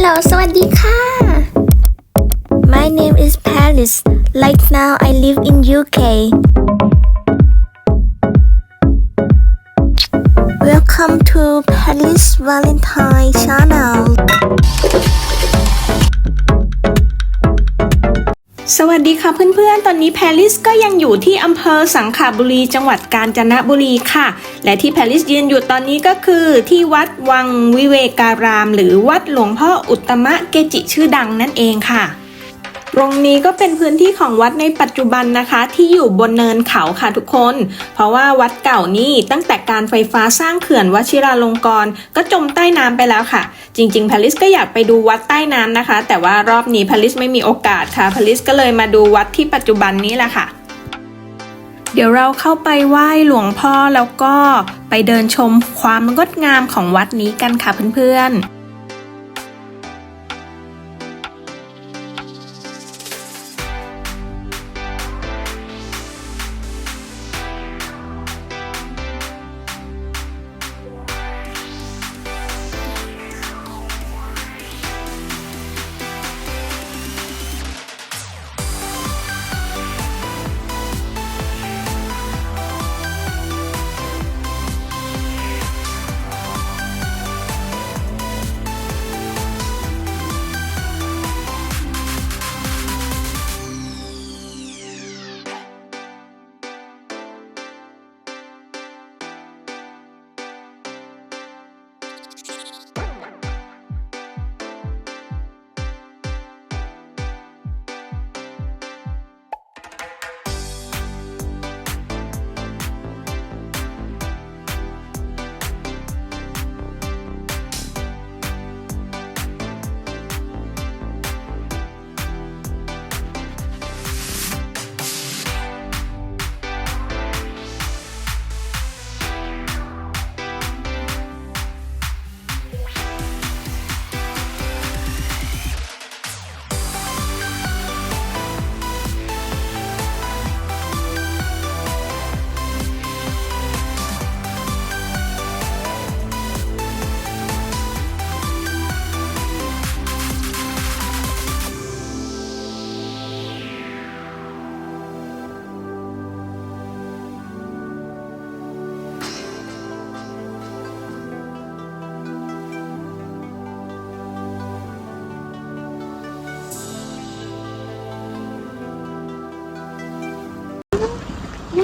Hello สวัสดีค่ะ My name is Paris Right now I live in UK Welcome to Paris Valentine Channel สวัสดีค่ะเพื่อนๆ ตอนนี้แพรลิสก็ยังอยู่ที่อำเภอสังขบุรีจังหวัดกาญจนบุรีค่ะ และที่แพรลิสยืนอยู่ตอนนี้ก็คือที่วัดวังวิเวการาม หรือวัดหลวงพ่ออุตตมะเกจิชื่อดังนั่นเองค่ะ ตรงนี้ก็เป็นพื้นที่ของวัดในปัจจุบันนะคะ ที่อยู่บนเนินเขาค่ะทุกคน เพราะว่าวัดเก่านี่ตั้งแต่การไฟฟ้าสร้างเขื่อนวชิราลงกรณ์ก็จมใต้น้ำไปแล้วค่ะ จริง ๆพาริสก็อยากไปดูวัดใต้น้ำนะคะ แต่ว่ารอบนี้พาริสไม่มีโอกาสค่ะพาริสก็เลยมาดูวัดที่ปัจจุบันนี้แหละค่ะเดี๋ยวเราเข้าไปไหว้หลวงพ่อแล้วก็ไปเดินชมความงดงามของวัดนี้กันค่ะเพื่อนๆ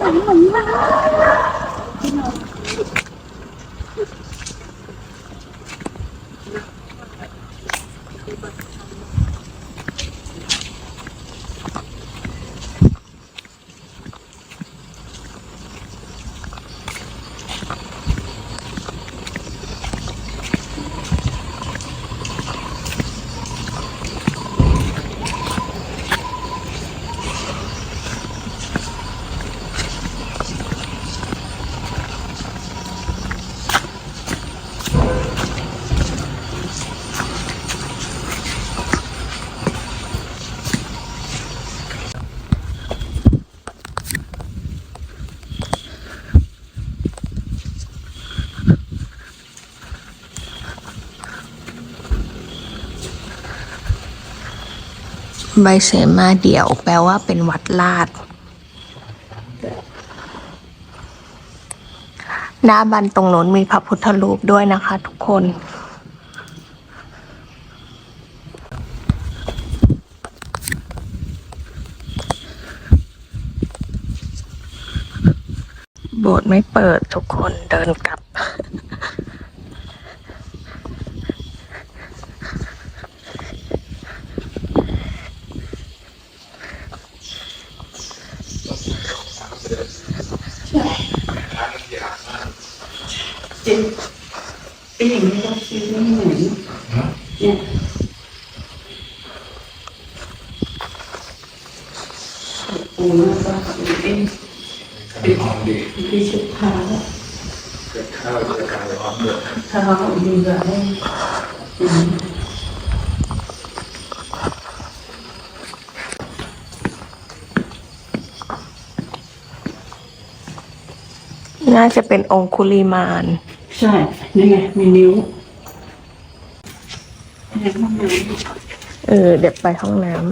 หนังหนัง ใบเสมาเดี่ยวแปลว่าเป็นวัดลาดหน้าบันตรงโน้นมีพระพุทธรูปด้วยนะคะทุกคน โบสถ์ไม่เปิดทุกคนเดินกลับ เป็นอย่างนี้ก็ซื้อไม่เหมือนเนี่ยปูน่าจะเป็นเป็นของดีที่ชุดเท้าเกิดข้าวจะกลายเป็นความเดือดเท้าดีกว่าให้อืมน่าจะเป็นองคุลิมาน ใช่นี่ไงมีนิ้วเออ เดี๋ยวไปห้องน้ำ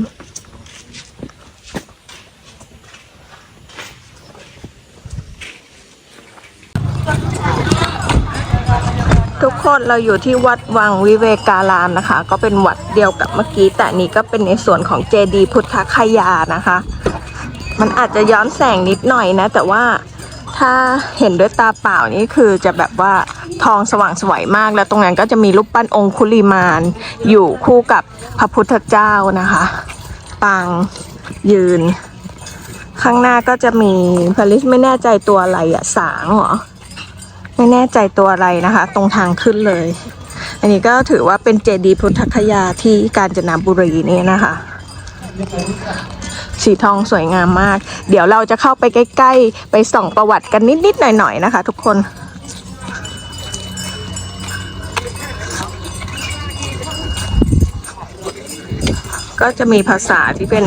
ทุกคนเราอยู่ที่วัดวังวิเวการามนะคะ ก็เป็นวัดเดียวกับเมื่อกี้ แต่นี้ก็เป็นในส่วนของเจดีย์พุทธคยานะคะ มันอาจจะย้อนแสงนิดหน่อยนะ แต่ว่าถ้าเห็นด้วยตาเปล่านี่คือจะแบบว่า ทองสว่างสวยมาก แล้วตรงนั้นก็จะมีรูปปั้นองคุลิมาน อยู่คู่กับพระพุทธเจ้านะคะปางยืน ข้างหน้าก็จะมีพาริสไม่แน่ใจตัวอะไรอะสางเหรอไม่แน่ใจตัวอะไรนะคะ ตรงทางขึ้นเลย อันนี้ก็ถือว่าเป็นเจดีย์พุทธคยาที่กาญจนบุรีนี่นะคะสีทองสวยงามมาก เดี๋ยวเราจะเข้าไปใกล้ ๆ ไปส่องประวัติกันนิด ๆ หน่อย ๆ นะคะทุกคน ก็จะมีภาษาที่เป็น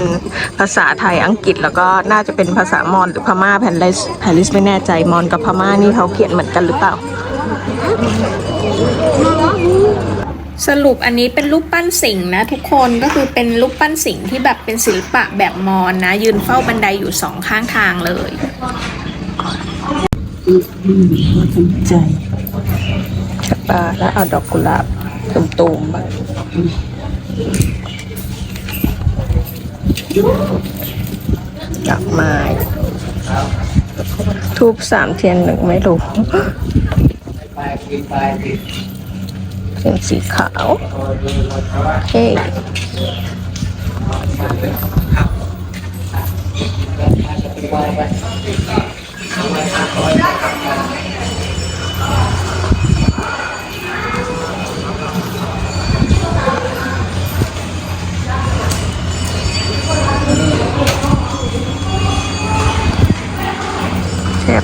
ภาษาไทยอังกฤษ แล้วก็น่าจะเป็นภาษามอญหรือพม่าแพนลิสแพนลิสไม่แน่ใจมอญกับพม่านี่เขาเขียนเหมือนกันหรือเปล่า สรุปอันนี้เป็นรูปปั้นสิงห์นะทุกคนก็คือเป็นรูปปั้นสิงห์ที่แบบเป็นศิลปะแบบมอญนะ ยืนเฝ้าบันไดอยู่สองข้างทางเลยใจปลาแล้วเอาดอกกุหลาบตุ่มๆมาด อกไม้ทูบสามเทียนหนึ่งไม่รู้เทียนสีขาวเฮ้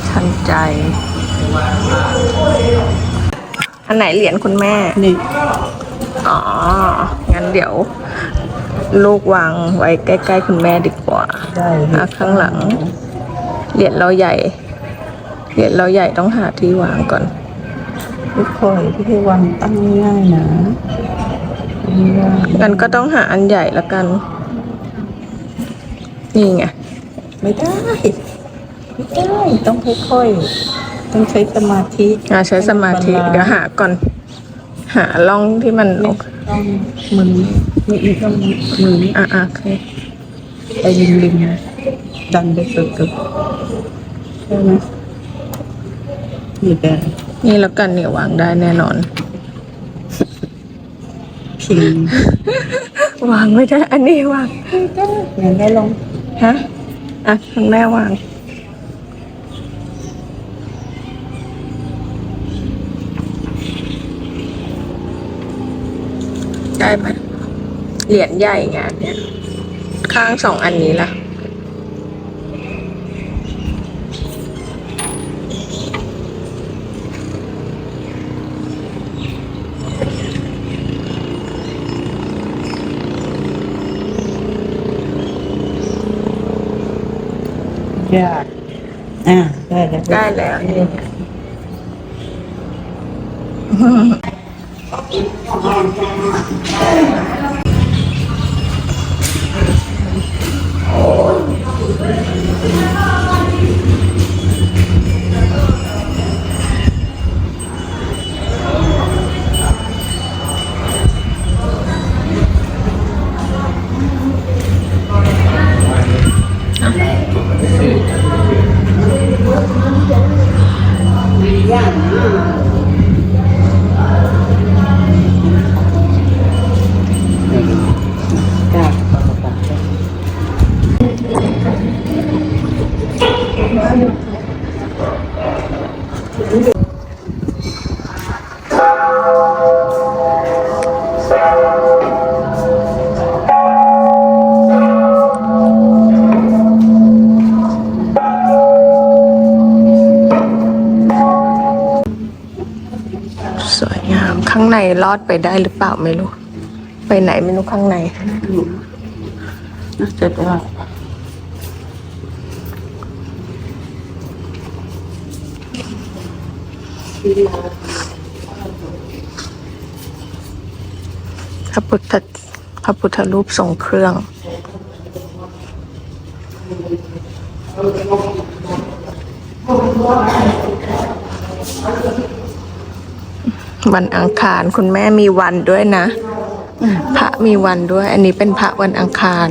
ทพทันใจ อันไหนเหรียญคุณแม่ นี่ อ๋อ งั้นเดี๋ยว ลูกวางไว้ใกล้ ๆ คุณแม่ดีกว่าได้อะข้างหลัง เหรียญเราใหญ่ เหรียญเราใหญ่ต้องหาที่วางก่อนไม่ค่อยที่ให้วางตั้งง่ายๆนะง่ายงั้นก็ต้องหาอันใหญ่ละกัน นี่ไงๆไม่ได้ ไม่ได้ต้องค่อยๆต้องใช้สมาธิอ่าใช้สมาธิเดี๋ยวหาก่อน หาล่องที่มันไม่ต้องมือไม่อีกต้องมือนี้อะอะโอเคไปริมริมๆดันไปสุดๆใช่ไหมนี่แต่นี่แล้วกันเนี่ยวางได้แน่นอนพิงวางไม่ได้ อันนี้วางยังได้ลองฮะอะคุณแม่วาง ได้ไหมเหรียญใหญ่งานเนี่ยข้างสองอันนี้ล่ะ ยากอ่าได้แล้วได้แล้วนี่ Yeah. สวยงามข้างในรอดไปได้หรือเปล่าไม่รู้ ไปไหนไม่รู้ข้างใน น่าจะได้ พระพุทธพระพุทธรูปทรงเครื่อง วันอังคารคุณแม่มีวันด้วยนะ พระมีวันด้วย อันนี้เป็นพระวันอังคาร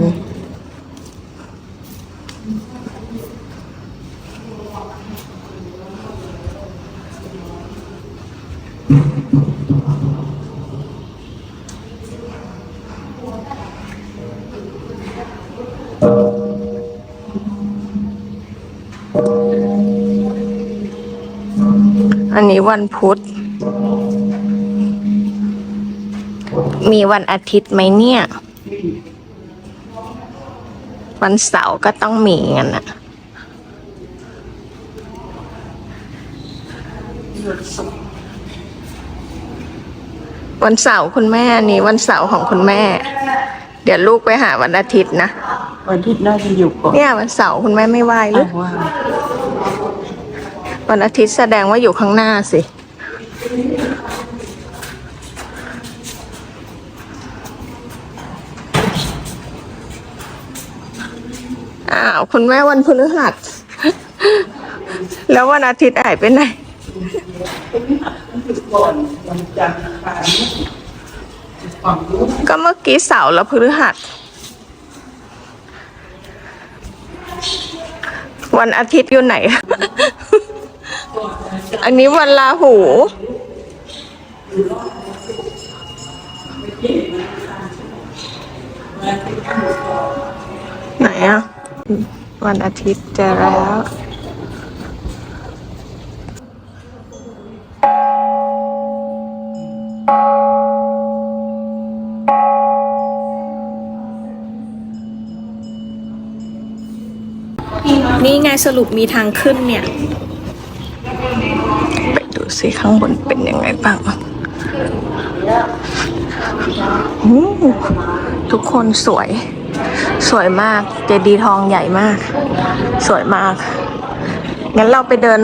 อันนี้วันพุธ มีวันอาทิตย์ไหมเนี่ย วันเสาร์ก็ต้องมีกันนะวันเสาร์คุณแม่นนี้วันเสาร์ของคุณแม่ เดี๋ยวลูกไปหาวันอาทิตย์นะ วันที่น่าจะอยู่ก่อนเนี่ยวันเสาร์คุณแม่ไม่ไหวหรือ้าอวว่าวันอาทิตย์แสดงว่าอยู่ข้างหน้าสิ อ้าว คุณแม่วันพฤหัส แล้ววันอาทิตย์หายไปไหนก่อนวันจันทร์อังคารฝั่งนู้นก็เมื่อกี้เสาร์แล้วพฤหัส วันอาทิตย์อยู่ไหน อันนี้วันลาหู ไหนอะวันอาทิตย์เจอแล้ว สรุปมีทางขึ้นเนี่ย ไปดูสิข้างบนเป็นยังไงบ้างอู้ทุกคนสวย สวยมากเจดีทองใหญ่มาก สวยมาก งั้นเราไปเดิน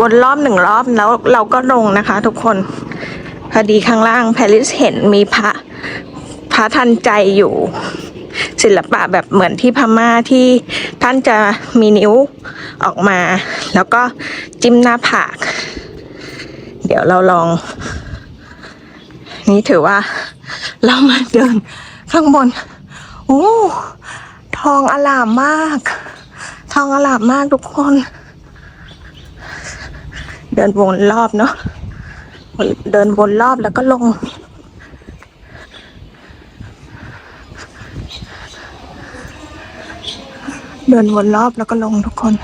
วนรอบหนึ่งรอบแล้วเราก็ลงนะคะ ทุกคนพอดีข้างล่างแพริสเห็นมีพระพระทันใจอยู่ ศิลปะแบบเหมือนที่พม่าที่ท่านจะมีนิ้วออกมา แล้วก็จิ้มหน้าผาก เดี๋ยวเราลอง นี่ถือว่า เรามาเดินข้างบนโอ้ทองอลามมาก ทองอลามมากทุกคน เดินวนรอบเนาะเดินวนรอบแล้วก็ลง เดินวนรอบแล้วก็ลงทุกคน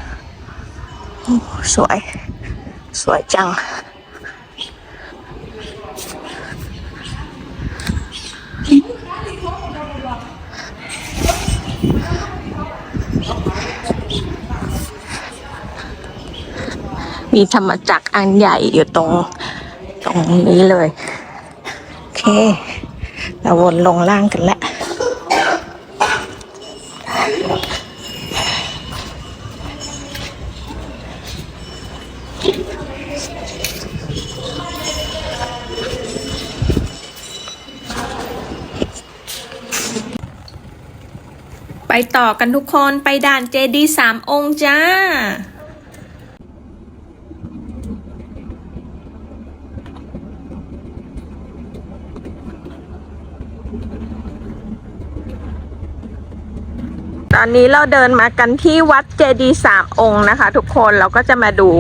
สวย สวยจัง มีธรรมจักรอันใหญ่อยู่ตรง ตรงนี้เลย โอเค เราวนลงล่างกันแล้ว ไปต่อกันทุกคนไปด่านเจดีสามองค์จ้า ตอนนี้เราเดินมากันที่วัดเจดีสามองค์นะคะ ทุกคนเราก็จะมาดู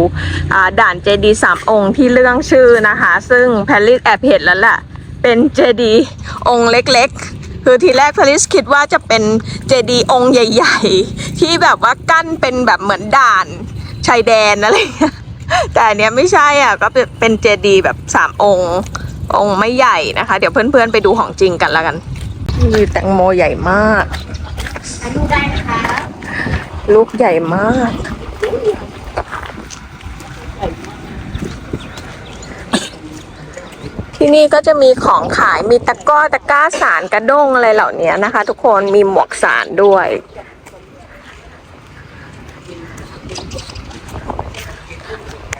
าด่านเจดีสามองค์ที่เรื่องชื่อนะคะ ซึ่งแพรลิสแอบเห็นแล้วแหละเป็นเจดีองค์เล็กๆ คือทีแรกแพรลิสคิดว่าจะเป็นเจดีย์องค์ใหญ่ ๆ ที่แบบว่ากั้นเป็นแบบเหมือนด่านชายแดนอะไรอย่างเงี้ยแต่อันเนี้ยไม่ใช่อะก็เป็นเป็นเจดีย์แบบสามองค์ องค์ไม่ใหญ่นะคะ เดี๋ยวเพื่อนๆไปดูของจริงกันแล้วกันมีแตงโมใหญ่มาก ลูกใหญ่มาก ที่นี่ก็จะมีของขายมีตะก้อตะก้าสารกระด้งอะไรเหล่านี้นะคะ ทุกคนมีหมวกสารด้วย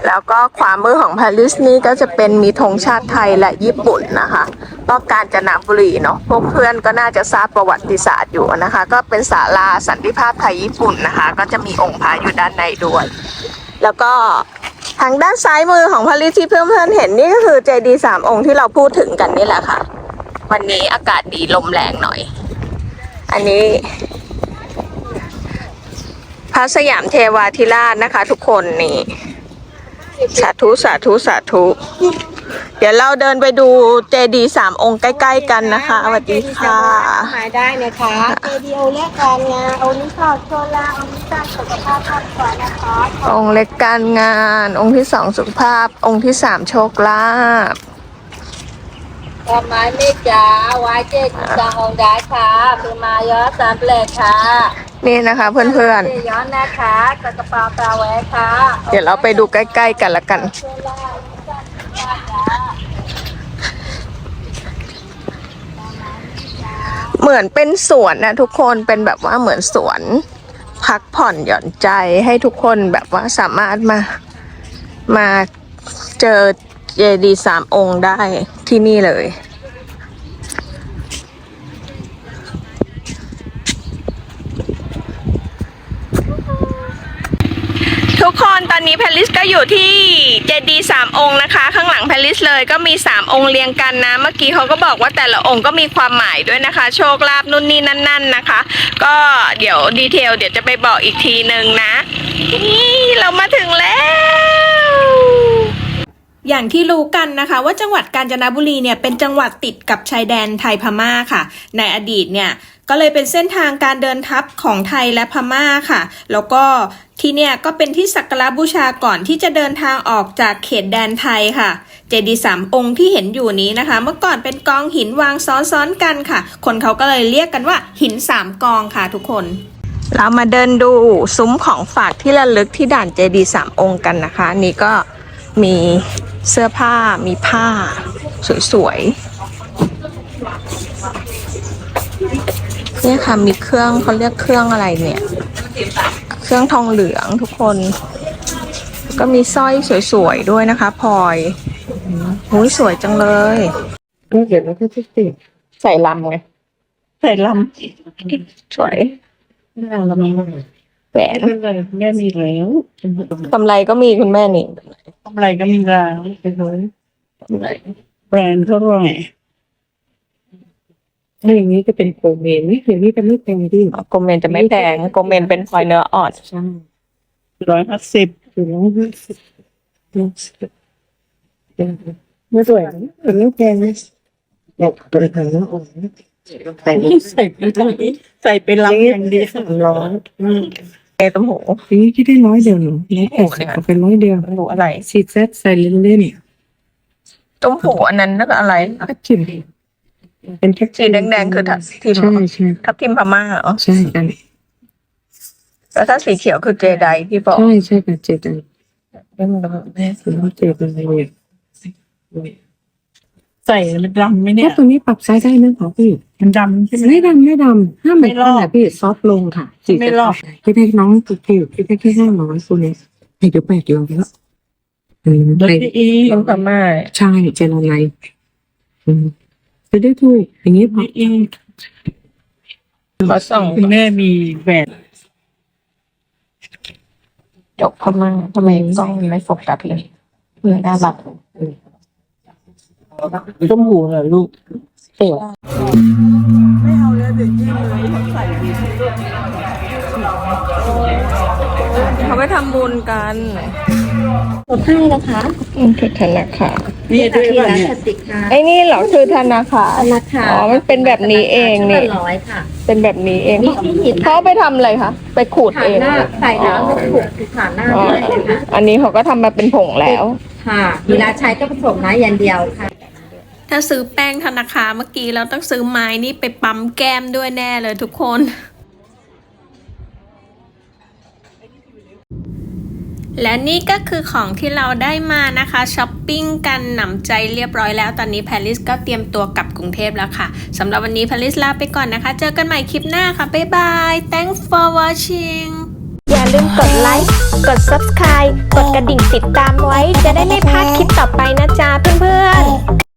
แล้วก็ขวามือของปารีสนี่ก็จะเป็นมีธงชาติไทยและญี่ปุ่นนะคะก็กาญจนบุรีเนาะพวกเพื่อนก็น่าจะทราบประวัติศาสตร์อยู่นะคะ ก็เป็นศาลาสันติภาพไทยญี่ปุ่นนะคะ ก็จะมีองค์พระอยู่ด้านในด้วย แล้วก็ ทางด้านซ้ายมือของพาริสที่เพื่อนเพื่อนเห็นนี่ก็คือเจดีสามองค์ที่เราพูดถึงกันนี่แหละค่ะ วันนี้อากาศดีลมแรงหน่อย อันนี้พระสยามเทวาธิราชนะคะ ทุกคนนี่ สาธุสาธุสาธุ เดี๋ยวเราเดินไปดูเจดีย์สามองค์ใกล้ ๆ กันนะคะสวัสดีค่ะมาได้นะคะเจดีย์องค์แรกการงานองค์นี้ขอโชลาองค์นี้สร้างสุขภาพครอบครัวนะคะองค์เล็กการงาน องค์ที่สองสุขภาพ องค์ที่สามโชคลาภดอกไม้เมฆจ๋าไว้เจดีย์สร้างองค์ได้ค่ะคือมาย้อนสามเปลกค่ะนี่นะคะเพื่อนเจย้อนนะคะกระเป๋าตาแหวะค่ะๆเดี๋ยวเราไปดูใกล้ ๆ กันละกัน โชลาองค์นี้สร้างสุขภาพจ้า เหมือนเป็นสวนนะทุกคนเป็นแบบว่าเหมือนสวน พักผ่อนหย่อนใจให้ทุกคนแบบว่าสามารถมามาเจอเจดีสามองค์ได้ที่นี่เลย ทุกคนตอนนี้แพลิสก็อยู่ที่เจดีสามองค์นะคะ ข้างหลังแพลิสเลยก็มีสามองค์เรียงกันนะ เมื่อกี้เขาก็บอกว่าแต่ละองค์ก็มีความหมายด้วยนะคะ โชคลาภนู่นนี่นั่นๆนนะคะ ก็เดี๋ยวดีเทลเดี๋ยวจะไปบอกอีกทีหนึ่งนะนี่เรามาถึงแล้ว อย่างที่รู้กันนะคะ ว่าจังหวัดกาญจนบุรีเนี่ยเป็นจังหวัดติดกับชายแดนไทยพม่าค่ะ ในอดีตเนี่ยก็เลยเป็นเส้นทางการเดินทัพของไทยและพม่าค่ะ แล้วก็ที่เนี่ยก็เป็นที่สักการบูชาก่อนที่จะเดินทางออกจากเขตแดนไทยค่ะ เจดีย์สามองค์ที่เห็นอยู่นี้นะคะ เมื่อก่อนเป็นกองหินวางซ้อนๆกันค่ะ คนเขาก็เลยเรียกกันว่าหินสามกองค่ะทุกคน เรามาเดินดูซุ้มของฝากที่ระลึกที่ด่านเจดีย์สามองค์กันนะคะ นี่ก็มี เสื้อผ้ามีผ้า สวยๆ เนี่ยค่ะมีเครื่องเขาเรียกเครื่องอะไรเนี่ย เครื่องทองเหลืองทุกคน ก็มีสร้อยสวยๆ ด้วยนะคะพลอยหูยสวยจังเลยก็เดี๋ยวเราก็จะติดใส่ลำไงใส่ลสวยำไม่เอาลำมา แหวนไม่เป็นไรแม่มีแล้วกำไรก็มีคุณแม่นี่กำไรก็มีแล้วไปเลยแบรนด์เท่าไหร่ถ้าอย่างนี้จะเป็นโกเมนนี่อย่างนี้จะไม่แพงดิโกเมนจะไม่แพงโกเมนเป็นพลอยเนื้ออ่อนใช่ร้อยห้าสิบถึงร้อยห้าสิบไม่สวยหรือไม่แพงเลยบอกตัวเธอแล้วโอ้ใส่ใส่ไปใส่ไปลำอย่างเดียวร้อ ยเอต้มหูทีนี้คิดได้ร้อยเดียวหนูร้อยแปดสิบก็เป็นร้อยเดียวหูอะไรซีเซ็ตใส่เล่นเล่นต้มหูอันนั้นนั่นก็อะไรๆก็จิ้มเป็นแค่สีแดงๆคือทับทิมใช่ใช่ทับทิมพม่าเหรอใช่อันนี้แล้วถ้าสีเขียวคือเจไดที่บอกใช่ใช่ค่ะเจ็ดอันไม่มันแม่ถึงเจ็ดเป็นเลย ใส่มันดำไหมเนี่ยตัวนี้ปรับไซส์ได้นะขอพี่มันดำใช่ไหม ไม่ดำไม่ดำห้ามไม่รอบพี่ซอฟลงค่ะไม่รอบพี่ให้น้องตัวผิวพี่ให้แค่ห้าร้อยตัวนี้ให้เดี๋ยวแปดร้อยแล้วอืมไปต้มพม่าใช่เจนอะไรอืมจะได้ถูกอย่างนี้พอมาส่องคุณแม่มีแหวนจกพม่าทำไมกล้องไม่โฟกัสเลยเพื่อน่ารัก ต้มหูเหรอลูกเอไม่เขาไปทำบุญกันลดให้นะคะอืมคือธนาคารนี่ด้วยป่ะร้านเนี่ยสติกค่ะไอ้นี่เหรอคือธนาคารธนาคารอ๋อมันเป็นแบบนี้เองนี่ร้อยค่ะ เป็นแบบนี้เองพี่หินเขาไปทำอะไรคะไปขูดเอนงหน้าใส่น้ำแล้วถูกคือฐานหน้าอันนี้เขาก็ทำมาเป็นผงแล้ว ค่ะเวลาใช้ก็ผสมน้ำอย่างเดียวค่ะ ถ้าซื้อแป้งธนาคารเมื่อกี้เราต้องซื้อไม้นี่ไปปั๊มแก้มด้วยแน่เลยทุกคน และนี่ก็คือของที่เราได้มานะคะช้อปปิ้งกันหนำใจเรียบร้อยแล้วตอนนี้แพรลิสก็เตรียมตัวกลับกรุงเทพแล้วค่ะสำหรับวันนี้แพรลิสลาไปก่อนนะคะ เจอกันใหม่คลิปหน้าค่ะ บ๊ายบาย thanks for watching อย่าลืมกดไลค์ กด subscribe กดกระดิ่งติดตามไว้ จะได้ไม่พลาดคลิปต่อไปนะจ๊ะเพื่อนๆ